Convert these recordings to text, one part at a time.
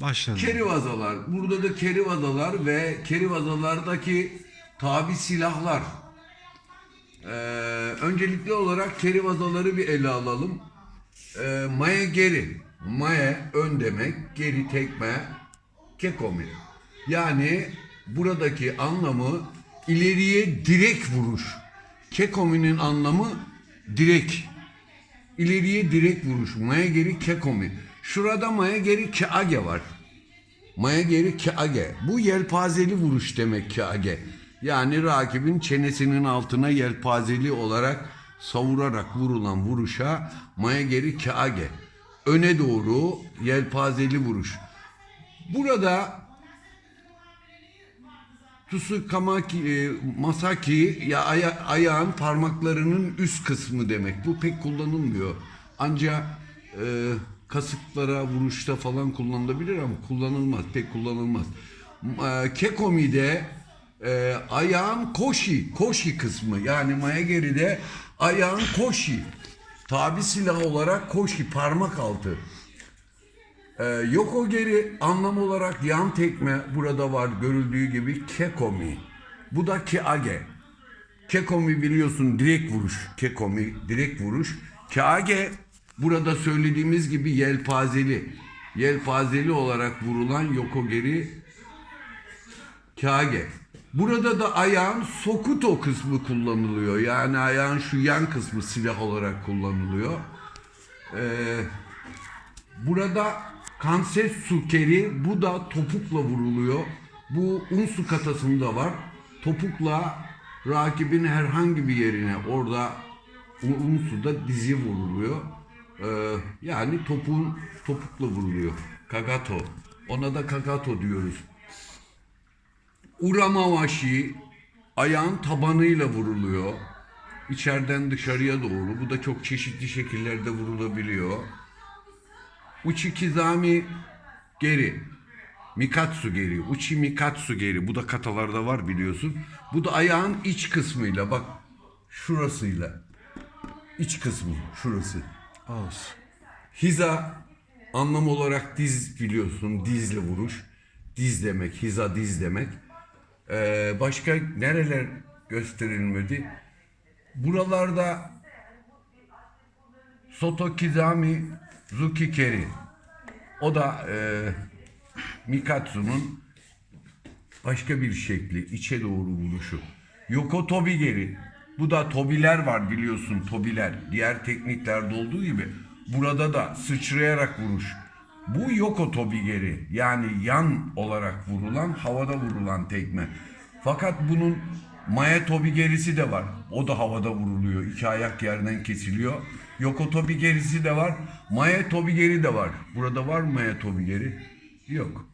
Başladı. Kerivazalar. Burada da kerivazalar ve kerivazalardaki tabi silahlar. Ee, öncelikli olarak kerivazaları bir ele alalım. Ee, maya geri. Maya ön demek, geri tekme, kekomi. Yani buradaki anlamı ileriye direkt vuruş. Kekomi'nin anlamı direkt. İleriye direkt vuruş. Maya geri kekomi. Şurada maya geri keage var. Maya geri keage. Bu yelpazeli vuruş demek keage. Yani rakibin çenesinin altına yelpazeli olarak savurarak vurulan vuruşa maya geri keage. Öne doğru yelpazeli vuruş. Burada Tsukamaki, e, masaki ya aya- ayağın parmaklarının üst kısmı demek. Bu pek kullanılmıyor. Ancak e, kasıklara vuruşta falan kullanılabilir ama kullanılmaz. Pek kullanılmaz. E, kekomi'de e, ayağın koşi, koşi kısmı yani mayageri'de ayağın koşi. Tabi silah olarak koşi, parmak altı. Ee, Yoko geri anlam olarak yan tekme burada var görüldüğü gibi kekomi. Bu da keage. Kekomi biliyorsun direkt vuruş. Kekomi direkt vuruş. Keage burada söylediğimiz gibi yelpazeli. Yelpazeli olarak vurulan yoko geri kage. Burada da ayağın sokuto kısmı kullanılıyor. Yani ayağın şu yan kısmı silah olarak kullanılıyor. Ee, Burada kanses sukeri bu da topukla vuruluyor. Bu unsu katasında var. Topukla rakibin herhangi bir yerine orada unsuda dizi vuruluyor. Ee, yani topun topukla vuruluyor. Kagato. Ona da kagato diyoruz. Uramavashi ayağın tabanıyla vuruluyor. İçeriden dışarıya doğru. Bu da çok çeşitli şekillerde vurulabiliyor. Uchikizami geri. Mikatsu geri. Uchi Mikatsu geri. Bu da katalarda var biliyorsun. Bu da ayağın iç kısmıyla bak şurasıyla. İç kısmı şurası. Olsun. Hiza anlam olarak diz biliyorsun. Dizle vuruş. Diz demek. Hiza diz demek. Ee, başka nereler gösterilmedi? Buralarda Sotokizami Zukikeri. O da e, Mikatsu'nun başka bir şekli, içe doğru vuruşu. Yoko Tobi geri. Bu da tobiler var biliyorsun tobiler. Diğer tekniklerde olduğu gibi. Burada da sıçrayarak vuruş. Bu Yoko Tobi geri. Yani yan olarak vurulan, havada vurulan tekme. Fakat bunun Maya Tobi gerisi de var. O da havada vuruluyor. İki ayak yerden kesiliyor. Yoko Tobi gerisi de var. Maya Tobi geri de var. Burada var mı Maya Tobi geri? Yok.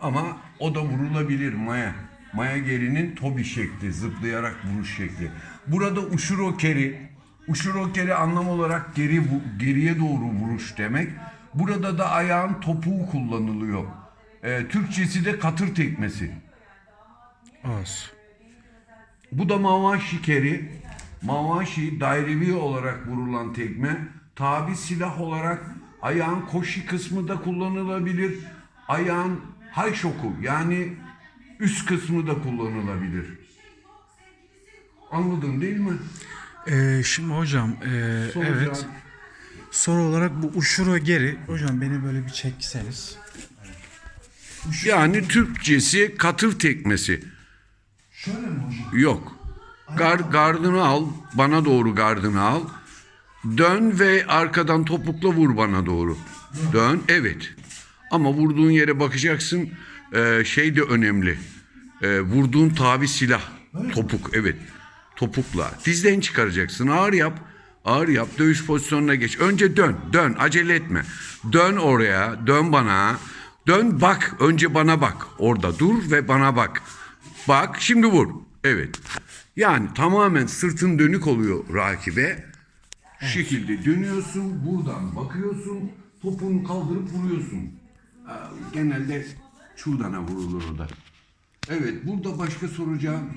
Ama o da vurulabilir Maya. Maya gerinin tobi şekli, zıplayarak vuruş şekli. Burada ushuro keri, ushuro keri anlam olarak geri geriye doğru vuruş demek. Burada da ayağın topuğu kullanılıyor. Ee, Türkçesi de katır tekmesi. Olsun. Bu da mavashi keri. Mavashi dairevi olarak vurulan tekme. Tabi silah olarak ayağın koşi kısmı da kullanılabilir. Ayağın hayşoku yani üst kısmı da kullanılabilir. Anladın değil mi? Ee, şimdi hocam e, Soracağım. evet soru olarak bu uşuro geri hocam beni böyle bir çekseniz. Yani Türkçesi katır tekmesi. Şöyle mi hocam? Yok. Gar, gardını al, bana doğru gardını al. Dön ve arkadan topukla vur bana doğru. Dön, evet. Ama vurduğun yere bakacaksın. Ee, şey de önemli. Ee, vurduğun tabi silah. Topuk, evet. Topukla. Dizden çıkaracaksın. Ağır yap. Ağır yap. Dövüş pozisyonuna geç. Önce dön. Dön. Acele etme. Dön oraya. Dön bana. Dön bak. Önce bana bak. Orada dur ve bana bak. Bak şimdi vur. Evet. Yani tamamen sırtın dönük oluyor rakibe. Şu şekilde dönüyorsun, buradan bakıyorsun, topunu kaldırıp vuruyorsun. Aa, Genelde çuğdana vurulur o da. Evet, burada başka soracağım